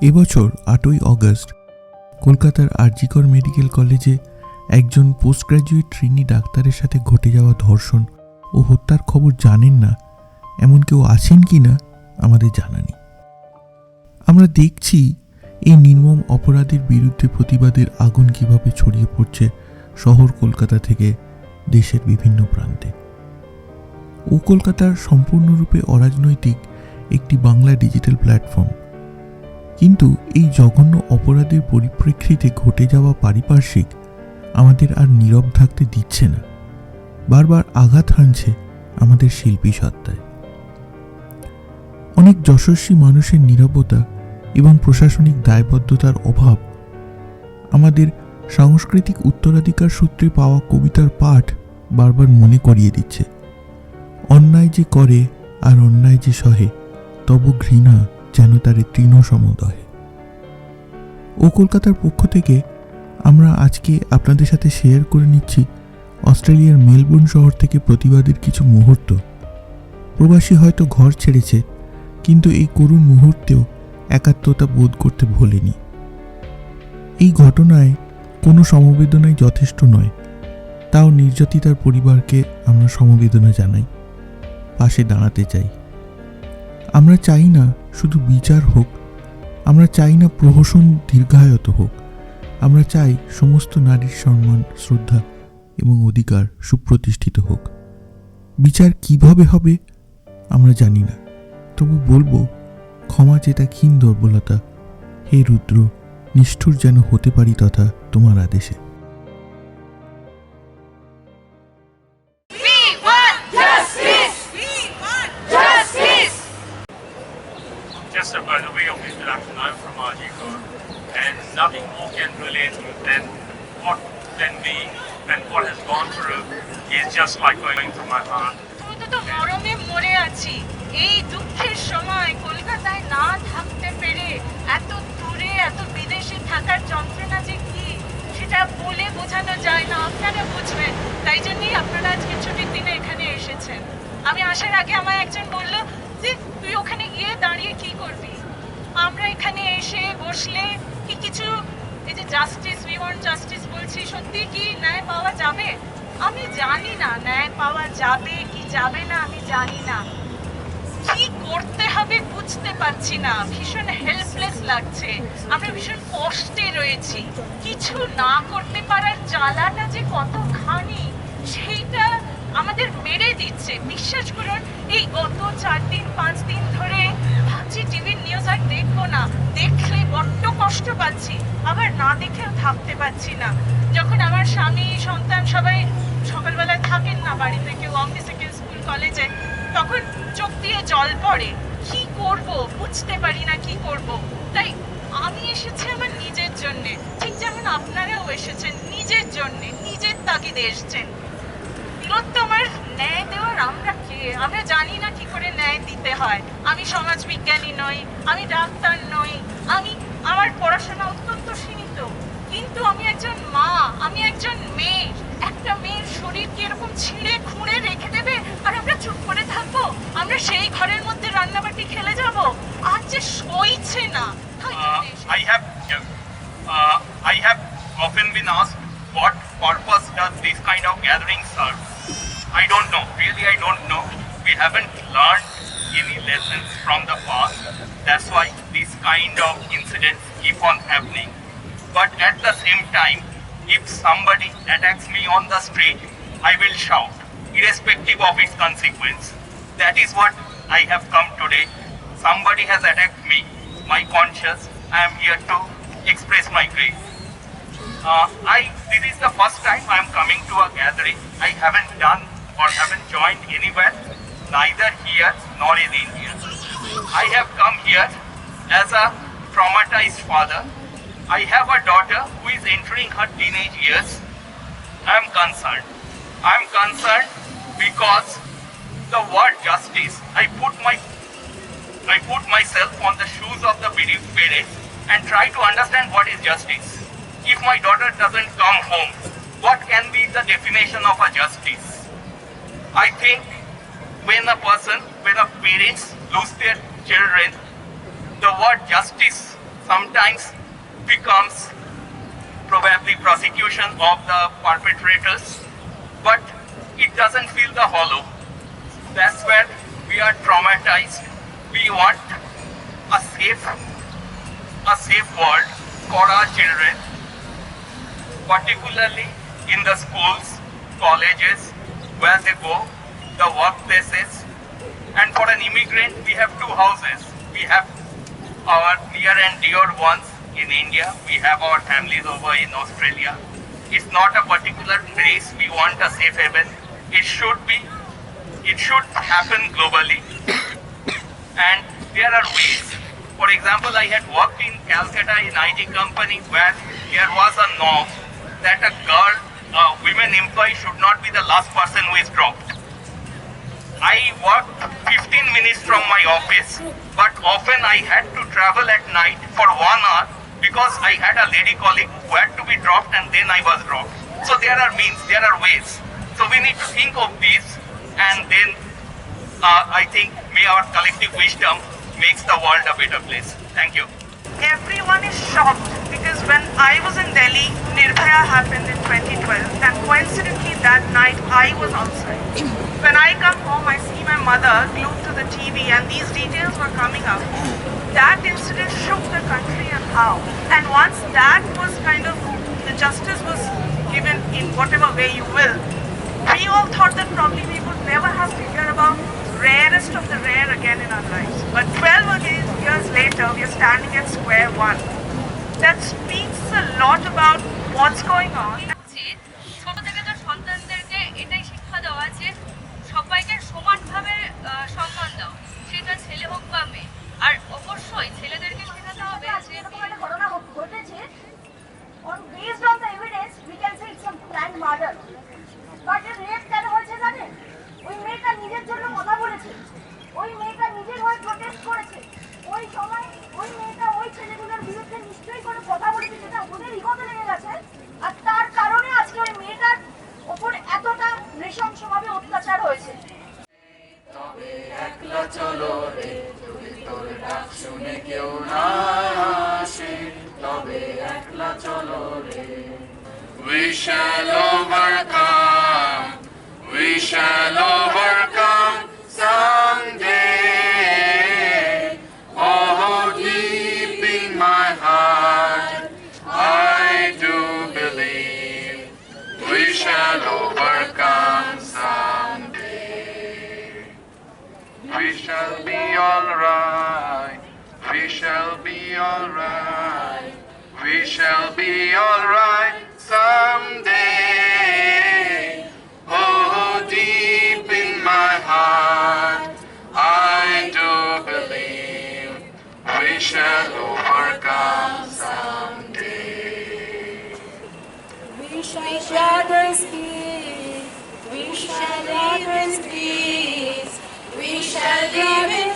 এবছর আটই অগস্ট কলকাতার আরজিকর মেডিকেল কলেজে একজন পোস্ট গ্র্যাজুয়েট ট্রেনি ডাক্তারের সাথে ঘটে যাওয়া ধর্ষণ ও হত্যার খবর জানেন না, এমন কেউ আছেন কি না, আমাদের জানা নেই। আমরা দেখছি এই নির্মম অপরাধের বিরুদ্ধে প্রতিবাদের আগুন কীভাবে ছড়িয়ে পড়ছে শহর কলকাতা থেকে দেশের বিভিন্ন প্রান্তে। ও কলকাতার সম্পূর্ণরূপে অরাজনৈতিক একটি বাংলা ডিজিটাল প্ল্যাটফর্ম। কিন্তু এই জঘন্য অপরাধের পরিপ্রেক্ষিতে ঘটে যাওয়া পারিপার্শ্বিক আমাদের আর নীরব থাকতে দিচ্ছে না। বারবার আঘাত হানছে আমাদের শিল্পী সত্তায়। অনেক যশস্বী মানুষের নীরবতা এবং প্রশাসনিক দায়বদ্ধতার অভাব আমাদের সাংস্কৃতিক উত্তরাধিকার সূত্রে পাওয়া কবিতার পাঠ বারবার মনে করিয়ে দিচ্ছে। অন্যায় যে করে আর অন্যায় যে সহে, তবু ঘৃণা যেন তার তৃণ সমুদয়। ও কলকাতার পক্ষ থেকে আমরা আজকে আপনাদের সাথে শেয়ার করে নিচ্ছি অস্ট্রেলিয়ার মেলবোর্ন শহর থেকে প্রতিবাদের কিছু মুহূর্ত। প্রবাসী হয়তো ঘর ছেড়েছে, কিন্তু এই করুণ মুহূর্তেও একাত্মতা বোধ করতে ভোলেনি। এই ঘটনায় কোনো সমবেদনাই যথেষ্ট নয়, তাও নির্যাতিতার পরিবারকে আমরা সমবেদনা জানাই। পাশে দাঁড়াতে চাই। আমরা চাই না শুধু বিচার হোক, আমরা চাই না প্রহসন দীর্ঘায়ত হোক, আমরা চাই সমস্ত নারীর সম্মান, শ্রদ্ধা এবং অধিকার সুপ্রতিষ্ঠিত হোক। বিচার কীভাবে হবে, আমরা জানি না। তবু বলব, ক্ষমা চেতা ক্ষীণ দুর্বলতা, হে রুদ্র, নিষ্ঠুর যেন হতে পারি তথা তোমার আদেশে। Way of introduction, I'm from Ajikor, and nothing more can relate than what can be and what has gone through. Is just like going through my heart. এই দুঃখের সময় কলকাতায় না থাকতে পেরে এত দূরে এত বিদেশে থাকার যন্ত্রণা যে কি সেটা বলে বোঝানো যায় না। আপনারা বুঝবেন। তাই জন্যই আপনারা আজকে ছুটির দিনে এখানে এসেছেন। আমি আসার আগে আমার একজন বলল যে তুই ওখানে গিয়ে দাঁড়িয়ে কি করবি? আমরা এখানে এসে বসলে কি কিছু? এই যে জাস্টিস উই ওয়ান্ট জাস্টিস বলছি, সত্যি কি ন্যায় পাওয়া যাবে? আমি জানি না ন্যায় পাওয়া যাবে কি যাবে না, আমি জানি না। কি করতে হবে বুঝতে পারছি না। ভীষণ হেল্পলেস লাগছে। আমরা ভীষণ কষ্টে রয়েছি। কিছু না করতে পারার জ্বালাটা যে কতখানি, সেইটা আমাদের মেরে দিচ্ছে। বিশ্বাস করুন, এই গত চার দিন, পাঁচ দিন ধরে ভাবছি টিভির নিউজ আর দেখব না। দেখলে বড্ড কষ্ট পাচ্ছি, আবার না দেখেও থাকতে পারছি না। যখন আমার স্বামী, সন্তান সবাই সকালবেলায় থাকেন না বাড়িতে, কেউ অফিসে কেউ স্কুল কলেজে তখন চোখ দিয়ে জল পড়ে। কি করব? বুঝতে পারি না কি করব? তাই আমি এসেছি আমার নিজের জন্যে। ঠিক যেমন আপনারাও এসেছেন নিজের জন্য, নিজের তাগিদে এসেছেন। আমার ন্যায় দেওয়ার আমরা কে? আমরা জানি না কি করে ন্যায় দিতে হয় আমি সমাজ বিজ্ঞানী নই আমি ডাক্তার নই আমি আমার পড়াশোনা অত্যন্ত সীমিত কিন্তু আমি একজন মা আমি একজন মেয়ে একটা মেয়ের শরীরকে এরকম ছিঁড়ে খুঁড়ে রেখে দেবে আর আমরা চুপ করে থাকব আমরা সেই ঘরের মধ্যে রান্নাবাটি খেলে যাব আর যে সইছে না have uh, I have often been asked what purpose does this kind of gathering serve. I don't know. Really, I don't know. We haven't learned any lessons from the past. That's why these kind of incidents keep on happening. But at the same time, if somebody attacks me on the street, I will shout, irrespective of its consequence. That is what I have come today. Somebody has attacked me, my conscience. I am here to express my grief. Uh, I this is the first time I am coming to a gathering. I haven't done or haven't joined anywhere, neither here nor in India. I have come here as a traumatized father. I have a daughter who is entering her teenage years. I am concerned. I am concerned because the word justice, I put my I put myself on the shoes of the bereaved parents and try to understand what is justice. If my daughter doesn't come home, what can be the definition of a justice? I think when a person, when a parents lose their children, the word justice sometimes becomes probably prosecution of the perpetrators, but it doesn't feel the hollow. That's where we are traumatized. We want a safe, a safe world for our children, particularly in the schools, colleges, where they go, the workplaces. And for an immigrant, we have two houses. We have our near and dear ones in India. We have our families over in Australia. It's not a particular place we want a safe haven. It should be, it should happen globally. and there are ways. For example, I had worked in Calcutta in IT company where there was a norm that a girl, a women employee should not be the last person who is dropped. I worked 15 minutes from my office, but often I had to travel at night for one hour because I had a lady colleague who had to be dropped and then I was dropped. So there are means, there are ways. So we need to think of these and then uh, I think may our collective wisdom makes the world a better place. Thank you. everyone is shocked because when I was in Delhi, Nirbhaya happened in 2012, and coincidentally night I was outside. When I come home, I see my mother glued to the TV, and these details were coming up. That incident shook the country, and how? And once that was kind of the justice was given in whatever way you will, we all thought that probably we would never have to hear about rarest of the rare again in our lives. But 12 years later, we are standing at square one. That speaks a lot about what's going on. Shall overcome, we shall overcome someday. Oh, deep in my heart, I do believe we shall overcome someday. We shall be alright. We shall be alright. We shall be alright overcome someday. We shall shadows peace. We shall live in peace. We shall live in